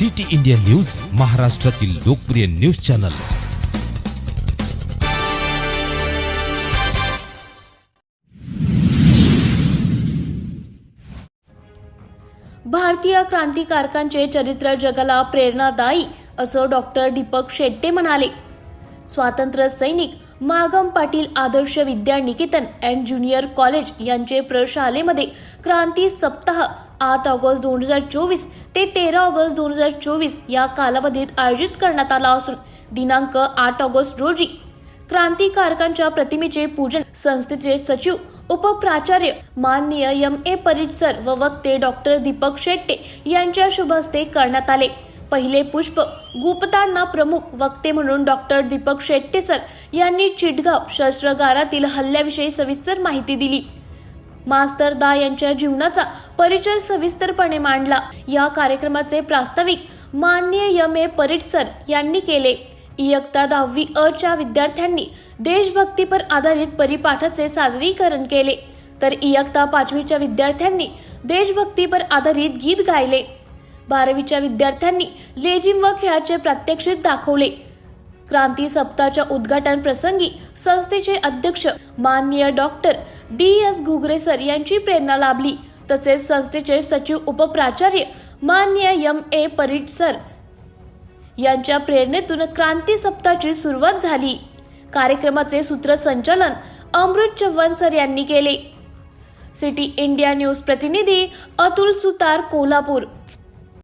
City India news महाराष्ट्रातील लोकप्रिय news channel. भारतीय क्रांतिकारकांचे चरित्र जगाला प्रेरणादायी असं डॉक्टर दीपक शेट्टे म्हणाले. स्वातंत्र्य सैनिक Magam Patil Adarsh Vidyaniketan and junior college यांचे प्रशालेमध्ये क्रांती सप्ताह आठ ऑगस्ट दोन हजार चोवीस ते तेरा ऑगस्ट दोन हजार चोवीस या कालावधीत आयोजित करण्यात आला असून दिनांक आठ ऑगस्ट रोजी क्रांतिकारकांच्या प्रतिमेचे पूजन संस्थेचे सचिव उपप्राचार्य माननीय एम ए परीट सर व वक्ते डॉक्टर दीपक शेट्टे यांच्या शुभ हस्ते करण्यात आले. पहिले पुष्प गुप्तांना प्रमुख वक्ते म्हणून डॉक्टर दीपक शेट्टे सर यांनी चिटगाव शस्त्रगारातील हल्ल्याविषयी सविस्तर माहिती दिली. मास्तर दा यांच्या जीवनाचा परिचय सविस्तरपणे मांडला. या कार्यक्रमाचे प्रास्ताविक माननीय यम ए परिटसर यांनी केले. इयत्ता दहावी अ च्या विद्यार्थ्यांनी देशभक्तीपर आधारित परिपाठाचे सादरीकरण केले. तर इयत्ता पाचवीच्या विद्यार्थ्यांनी देशभक्तीपर आधारित गीत गायले. बारावीच्या विद्यार्थ्यांनी लेझिम व खेळाचे प्रात्यक्षिक दाखवले. क्रांती सप्ताहाच्या उद्घाटन प्रसंगी संस्थेचे अध्यक्ष माननीय doctor D S Ghugare sir यांची प्रेरणा लाभली. तसेच संस्थेचे सचिव उपप्राचार्य मान्य यम ए. परीट सर यांच्या प्रेरणेतून क्रांती सप्ताहाची सुरुवात झाली. कार्यक्रमाचे सूत्रसंचालन अमृत चव्हाण सर यांनी केले. सिटी इंडिया न्यूज प्रतिनिधी अतुल सुतार कोल्हापूर